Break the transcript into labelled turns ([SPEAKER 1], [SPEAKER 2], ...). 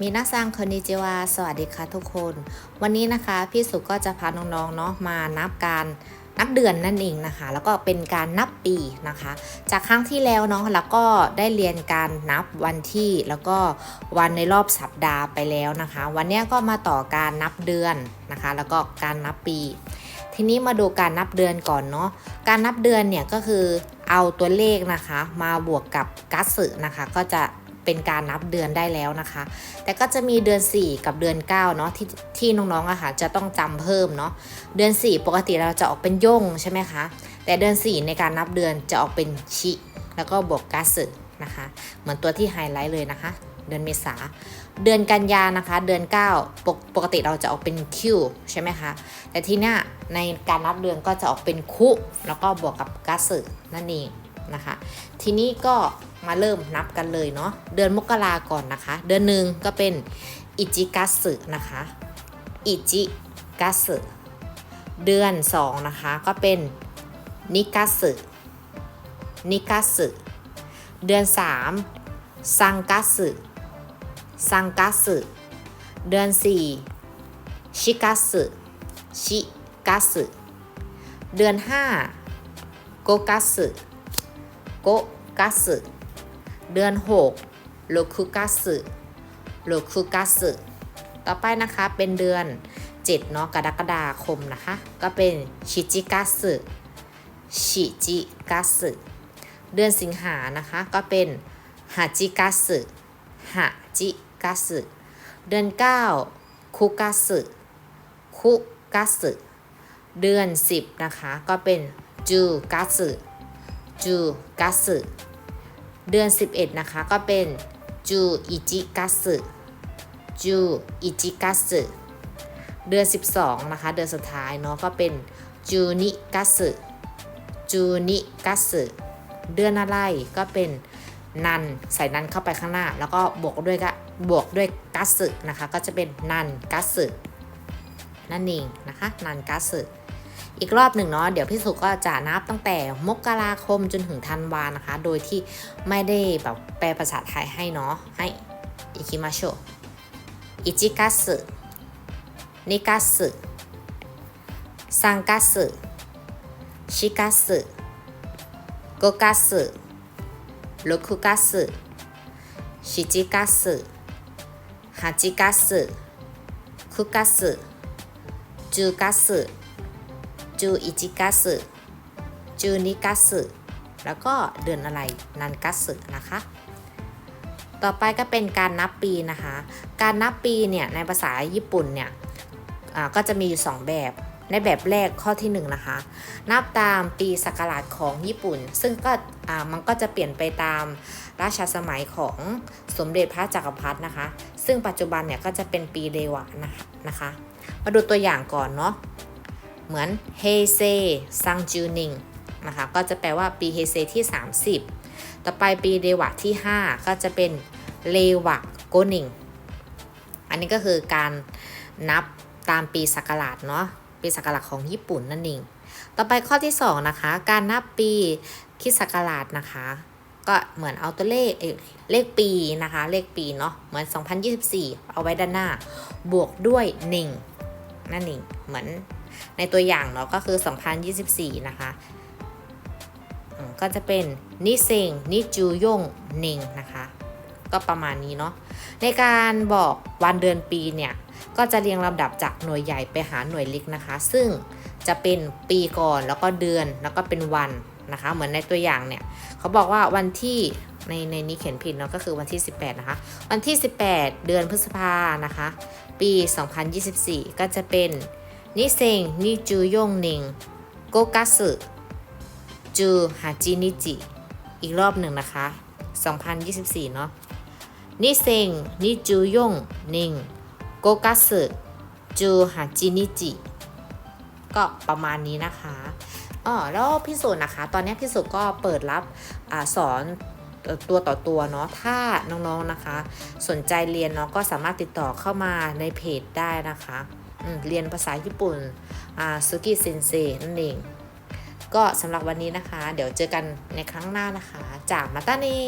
[SPEAKER 1] มีนาซังคอนนิจิวาสวัสดีค่ะทุกคน วันนี้นะคะพี่สุก็จะพาน้องๆเนาะมานับการนับเดือนนั่นเองนะคะ แล้วก็เป็นการนับปีนะคะ จากครั้งที่แล้วเนาะแล้วก็ได้เรียนการนับวันที่แล้วก็วันในรอบสัปดาห์ไปแล้วนะคะ วันนี้ก็มาต่อการนับเดือนนะคะ แล้วก็การนับปี ทีนี้มาดูการนับเดือนก่อนเนาะการนับเดือนเนี่ยก็คือเอาตัวเลขนะคะ มาบวกกับกัสสึนะคะ ก็จะ เป็นการนับเดือนได้แล้วนะคะ แต่ก็จะมีเดือน 4 กับเดือน9เนาะที่ที่น้องๆอะค่ะจะต้องจำเพิ่มเนาะเดือน 4 ปกติเราจะออกเป็นย่งใช่ไหมคะแต่เดือน 4 ในการนับเดือนจะออกเป็นชิ แล้วก็บวกกัสสึนะคะ เหมือนตัวที่ไฮไลท์เลยนะคะ เดือนเมษาเดือนกันยานะคะ เดือน 9 ปกปกติเราจะออกเป็นคิวใช่ไหมคะ แต่ทีเนี้ยในการนับเดือนก็จะออกเป็นคุแล้วก็บวกกับกัสสึนั่นเอง นะคะ ทีนี้ก็มาเริ่มนับกันเลยเนาะเดือนมกราก่อนนะคะ เดือนหนึ่งก็เป็นอิจิกัสึนะคะอิจิกัสึเดือน2นะคะก็เป็นนิกัสึนิกัสึเดือน3ซังกัสึซังกัสึเดือน4ชิกัสึชิกัสึเดือน5โกกัสึ โกกัสเดือน6โลคุกัสโลคุกัสต่อไปนะคะเป็นเดือน7เนาะกรกฎาคมนะคะ ก็เป็นชิจิกัสชิจิกัสเดือนสิงหานะคะก็เป็นฮาจิกัสฮาจิกัสเดือน 9 คุกัสคุกัสเดือน 10 นะคะ ก็เป็นจูกัสสึ จูกัสึเดือน 11 นะคะ ก็เป็นจูอิจิกัสึจูอิจิกัสึเดือน 12 นะคะ เดือนสุดท้ายเนาะก็เป็นจูนิกัสึจูนิกัสึเดือนอะไรก็เป็นนันใส่นันเข้าไปข้างหน้า แล้วก็บวกด้วยกะบวกด้วยกัสึนะคะ ก็จะเป็นนันกัสึนั่นเองนะคะนันกัสสึ อีกรอบหนึ่งเนาะเดี๋ยวพี่สุก็จะนับตั้งแต่มกราคมจนถึงธันวานะคะ โดยที่ไม่ได้แบบแปลภาษาไทยให้เนาะให้อิคิมาโชอิจิกัสึนิกัสึซังกัสึชิกัสึโกกัสึโลคุกัสึชิจิกัสึฮาจิกัสึคุกัสึจูกัสสึ จูอิจิกัสึจูนิกัสึแล้วก็เดือนอะไรนันกัสึนะคะ ต่อไปก็เป็นการนับปีนะคะ การนับปีเนี่ยในภาษาญี่ปุ่นเนี่ยก็จะมีอยู่สองแบบในแบบแรกข้อที่1นงนะคะ นับตามปีศักราชของญี่ปุ่น ซึ่งก็มันก็จะเปลี่ยนไปตามราชสมัยของสมเด็จพระจักรพรรดินะคะ ซึ่งปัจจุบันเนี่ยก็จะเป็นปีเดวะนะคะนะคะ มาดูตัวอย่างก่อนเนาะ เหมือนเฮเซซังจูนิงนะคะก็จะแปลว่าปีเฮเซที่ 30 ต่อไปปีเดวะที่ 5 ก็จะเป็นเลวะโกนิงอันนี้ก็คือการนับตามปีศักราชเนาะปีศักราชของญี่ปุ่นนั่นเองต่อไปข้อที่ 2 นะคะ การนับปีคริดศักราชนะคะ ก็เหมือนเอาตัวเลขเเลขปีนะคะ เลขปีเนาะเหมือน 2024 เอาไว้ด้านหน้า บวกด้วย 1 นั่นเองเหมือน ในตัวอย่างเนาะก็คือ 2024 นะคะ ก็จะเป็นนิเซงนิจูยงเนงนะคะ ก็ประมาณนี้เนาะ ในการบอกวันเดือนปีเนี่ย ก็จะเรียงลำดับจากหน่วยใหญ่ไปหาหน่วยเล็กนะคะ ซึ่งจะเป็นปีก่อนแล้วก็เดือนแล้วก็เป็นวันนะคะ เหมือนในตัวอย่างเนี่ย เขาบอกว่าวันที่ในในนี้เขียนผิดเนาะก็คือวันที่ 18 นะคะ วันที่ 18 เดือนพฤษภานะคะ ปี 2024 ก็จะเป็น นิเซงนิจูยงเนงโกกัสึจูฮาจินิจิ อีกรอบหนึ่งนะคะ 2024 เนาะนิเซงนิจูยงเนงโกกัสึจูฮาจินิจิ ก็ประมาณนี้นะคะอ๋อแล้วพี่สุนะคะ ตอนนี้พี่สุก็เปิดรับอสอนตัวต่อตัวเนาะ ถ้าน้องๆนะคะ สนใจเรียนเนาะก็สามารถติดต่อเข้ามาในเพจได้นะคะ เรียนภาษาญี่ปุ่นสุกิเซนเซนั่นเอง ก็สำหรับวันนี้นะคะ เดี๋ยวเจอกันในครั้งหน้านะคะ จากมาตานี